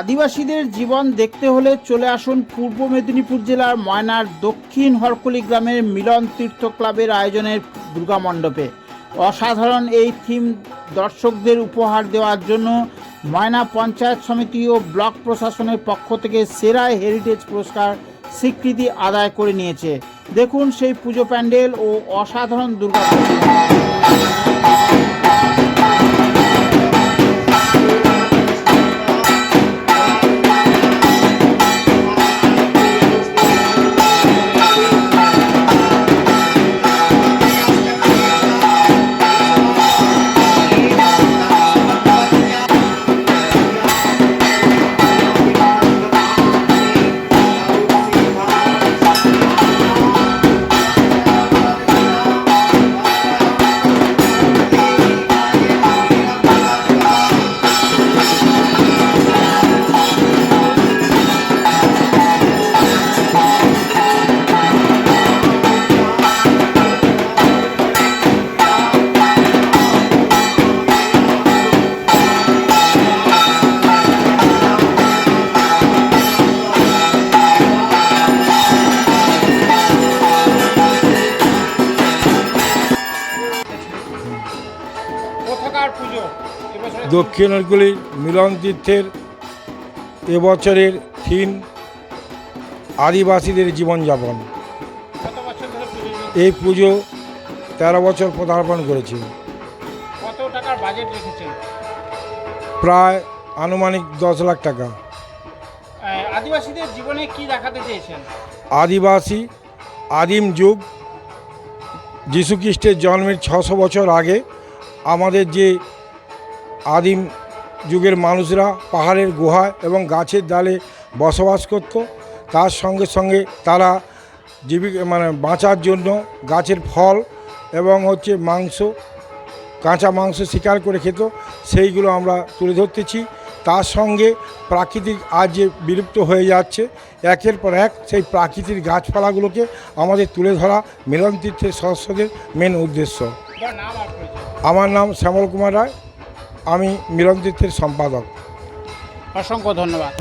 আদিবাসীদের জীবন দেখতে হলে চলে আসুন পূর্ব মেদিনীপুর জেলার ময়নার দক্ষিণ হরকুলি গ্রামের মিলন তীর্থ ক্লাবের আয়োজনের দুর্গা মণ্ডপে। অসাধারণ এই থিম দর্শকদের উপহার দেওয়ার জন্য ময়না পঞ্চায়েত সমিতি ও ব্লক প্রশাসনের পক্ষ থেকে সেরা হেরিটেজ পুরস্কার স্বীকৃতি আদায় করে নিয়েছে। দেখুন সেই পুজো প্যান্ডেল ও অসাধারণ দুর্গা দক্ষিণগুলি মিলন তীর্থের এবছরের থিম আদিবাসীদের জীবনযাপন? এই পুজো তেরো বছর পদার্পণ করেছে। প্রায় আনুমানিক দশ লাখ টাকা। আদিবাসীদের জীবনে কি দেখাতে চেয়েছেন? আদিবাসী আদিম যুগ যীশুখ্রিস্টের জন্মের ছশো বছর আগে আমাদের যে আদিম যুগের মানুষরা পাহাড়ের গুহায় এবং গাছের ডালে বসবাস করত, তার সঙ্গে সঙ্গে তারা জীবিকা মানে বাঁচার জন্য গাছের ফল এবং হচ্ছে মাংস, কাঁচা মাংস শিকার করে খেত, সেইগুলো আমরা তুলে ধরতেছি। তার সঙ্গে প্রাকৃতিক আজ যে বিলুপ্ত হয়ে যাচ্ছে, একের পর এক সেই প্রাকৃতিক গাছপালাগুলোকে আমাদের তুলে ধরা মিলন তীর্থের সদস্যদের মেন উদ্দেশ্য। আমার নাম শ্যামল কুমার রায় আমি মিলন সম্পাদক। অসংখ্য ধন্যবাদ।